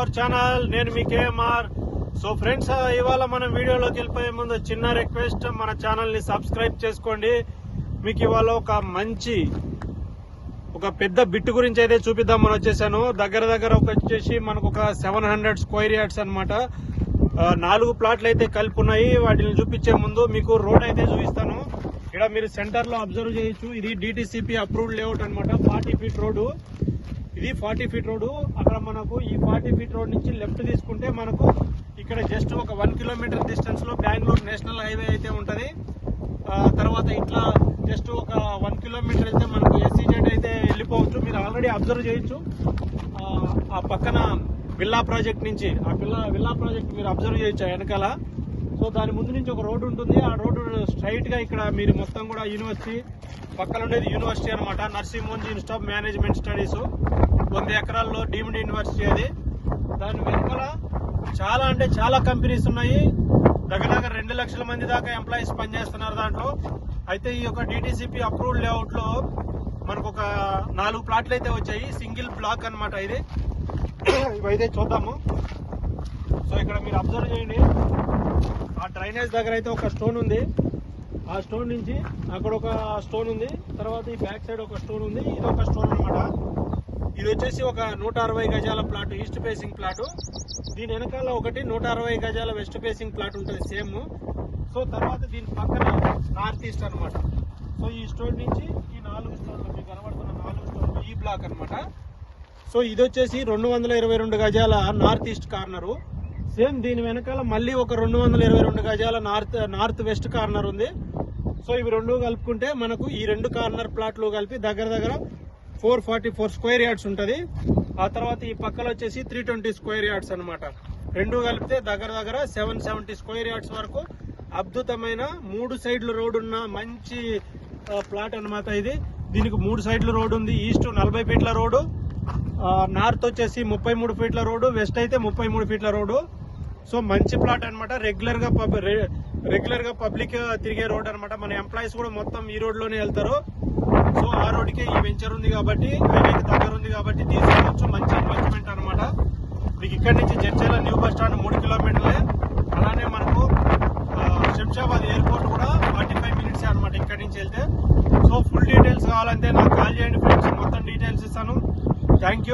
Our channel నేను మీ KMR. So friends ఇవాళ మనం వీడియోలోకి వెళ్ళిపోయే ముందు చిన్న రిక్వెస్ట్ మన ఛానల్ని సబ్స్క్రైబ్ చేసుకోండి. మీకు ఇవాళ ఒక మంచి ఒక పెద్ద బిట్ గురించి అయితే చూపిద్దాం మనం వచ్చేసాను. దగ్గర దగ్గర ఒక వచ్చేసి మనకు ఒక సెవెన్ హండ్రెడ్ స్క్వేర్ యార్డ్స్ అనమాట నాలుగు ప్లాట్లు అయితే కలిపి ఉన్నాయి. వాటిని చూపించే ముందు మీకు రోడ్ అయితే చూపిస్తాను. ఇక్కడ మీరు సెంటర్లో అబ్జర్వ్ చేయొచ్చు. ఇది డిటిసిపి అప్రూవ్డ్ లేఅవుట్ అనమాట ఫార్టీ ఫీట్ రోడ్డు. ఇది ఫార్టీ ఫీట్ రోడ్డు. అక్కడ మనకు ఈ ఫార్టీ ఫీట్ రోడ్ నుంచి లెఫ్ట్ తీసుకుంటే మనకు ఇక్కడ జస్ట్ ఒక వన్ కిలోమీటర్ డిస్టెన్స్లో బెంగళూరు నేషనల్ హైవే అయితే ఉంటది. తర్వాత ఇట్లా జస్ట్ ఒక వన్ కిలోమీటర్ అయితే మనకు ఎస్సీజెడ్ అయితే వెళ్ళిపోవచ్చు. మీరు ఆల్రెడీ అబ్జర్వ్ చేయొచ్చు. ఆ, పక్కన విల్లా ప్రాజెక్ట్ నుంచి ఆ విల్లా విల్లా ప్రాజెక్ట్ మీరు అబ్జర్వ్ చేయొచ్చు వెనకాల. సో దాని ముందు నుంచి ఒక రోడ్డు ఉంటుంది. ఆ రోడ్డు స్ట్రైట్గా ఇక్కడ మీరు మొత్తం కూడా యూనివర్సిటీ పక్కన ఉండేది యూనివర్సిటీ అనమాట Narsee Monjee institute of management studies వంద ఎకరాల్లో డీమ్డ్ యూనివర్సిటీ అది. దాని వెనకాల చాలా అంటే చాలా కంపెనీస్ ఉన్నాయి. దగ్గర దగ్గర రెండు లక్షల మంది దాకా ఎంప్లాయీస్ పనిచేస్తున్నారు దాంట్లో. అయితే ఈ యొక్క డిటిసిపి అప్రూవ్డ్ లేఅవుట్లో మనకు ఒక నాలుగు ప్లాట్లు అయితే వచ్చాయి. సింగిల్ బ్లాక్ అన్నమాట ఇది. ఇవైతే చూద్దాము. సో ఇక్కడ మీరు అబ్జర్వ్ చేయండి. ఆ డ్రైనేజ్ దగ్గర అయితే ఒక స్టోన్ ఉంది. ఆ స్టోన్ నుంచి అక్కడ ఒక స్టోన్ ఉంది. తర్వాత ఈ బ్యాక్ సైడ్ ఒక స్టోన్ ఉంది. ఇది ఒక స్టోన్ అనమాట ఇది వచ్చేసి ఒక నూట అరవై గజాల ప్లాట్ ఈస్ట్ ఫేసింగ్ ప్లాట్. దీని వెనకాల ఒకటి నూట అరవై గజాల వెస్ట్ ఫేసింగ్ ప్లాట్ ఉంటుంది సేమ్. సో తర్వాత దీని పక్కన నార్త్ ఈస్ట్ అన్నమాట. సో ఈ స్టోన్ నుంచి ఈ నాలుగు స్టోన్లు మీకు కనబడుతున్న నాలుగు స్టోన్లు ఈ బ్లాక్ అనమాట సో ఇది వచ్చేసి రెండు వందల ఇరవై రెండు గజాల నార్త్ ఈస్ట్ కార్నరు. సేమ్ దీని వెనకాల మళ్ళీ ఒక రెండు వందల ఇరవై రెండు గజాల నార్త్ నార్త్ వెస్ట్ కార్నర్ ఉంది. సో ఇవి రెండు కలుపుకుంటే మనకు ఈ రెండు కార్నర్ ప్లాట్లు కలిపి దగ్గర దగ్గర four forty four square yards ఉంటుంది. ఆ తర్వాత ఈ పక్కన వచ్చేసి త్రీ ట్వంటీ స్క్వేర్ యార్డ్స్ అనమాట రెండు కలిపితే దగ్గర దగ్గర సెవెన్ సెవెంటీ స్క్వేర్ యార్డ్స్ వరకు అద్భుతమైన మూడు సైడ్లు రోడ్ ఉన్న మంచి ప్లాట్ అన్నమాట ఇది. దీనికి మూడు సైడ్లు రోడ్ ఉంది. ఈస్ట్ నలభై ఫీట్ల రోడ్డు నార్త్ వచ్చేసి ముప్పై మూడు ఫీట్ల రోడ్డు వెస్ట్ అయితే ముప్పై మూడు ఫీట్ల రోడ్డు సో మంచి ప్లాట్ అనమాట రెగ్యులర్గా రెగ్యులర్గా పబ్లిక్ తిరిగే రోడ్ అనమాట మన ఎంప్లాయీస్ కూడా మొత్తం ఈ రోడ్లోనే వెళ్తారు. సో ఆ రోడ్కే ఈ వెంచర్ ఉంది కాబట్టి హైవేకి దగ్గర ఉంది కాబట్టి తీసుకోవచ్చు. మంచి ఇన్వెస్ట్మెంట్ అనమాట మీకు ఇక్కడి నుంచి జడ్చేల న్యూ బస్ స్టాండ్ మూడు కిలోమీటర్లే. అలానే మనకు శంషాబాద్ ఎయిర్పోర్ట్ కూడా ఫార్టీ ఫైవ్ మినిట్స్ అనమాట ఇక్కడి నుంచి వెళ్తే. సో ఫుల్ డీటెయిల్స్ కావాలంటే నాకు కాల్ చేయండి ఫ్రెండ్స్ మొత్తం డీటెయిల్స్ ఇస్తాను. థ్యాంక్